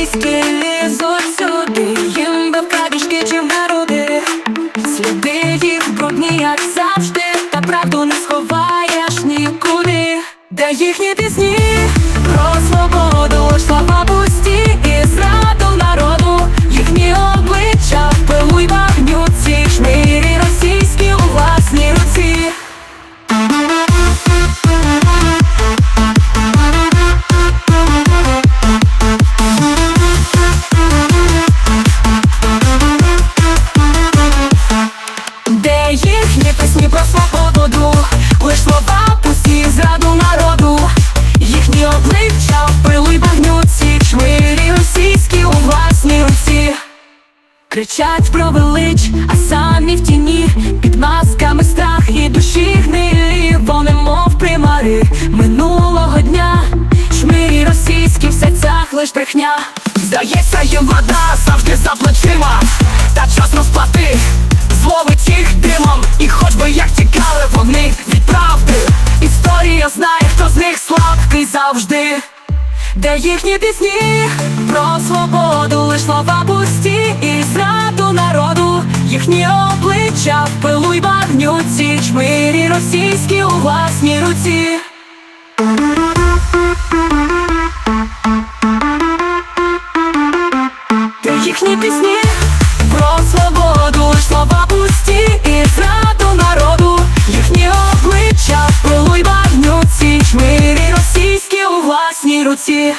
російські лізуть сюди, їм би чи народи. Сліди їх брудні, як завжди, та правду не сховаєш нікуди. Де їхні пісні про свободу, лиш слова пусті зраду народу, їхні обличчя в пилу й багню ці шмирі російські у власній руці. Кричать про велич, а самі в тіні. Під масками страх і душі гнилі. Вони мов примари минулого дня. Шмирі російські в серцях лиш брехня. Здається, їм вода завжди за плечима. Та час розплати них слабкий завжди Де їхні пісні про свободу, лиш слова пусті і зраду народу, їхні обличчя в пилу й багню чмирі російські у власній руці. Їхні пісні власній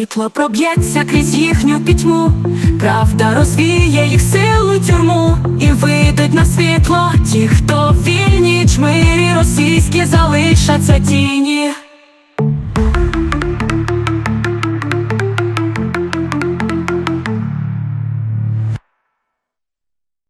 Світло проб'ється крізь їхню пітьму, правда розвіє їх силу тюрму, і вийдуть на світло ті, хто вільні чмирі російські залишаться тіні.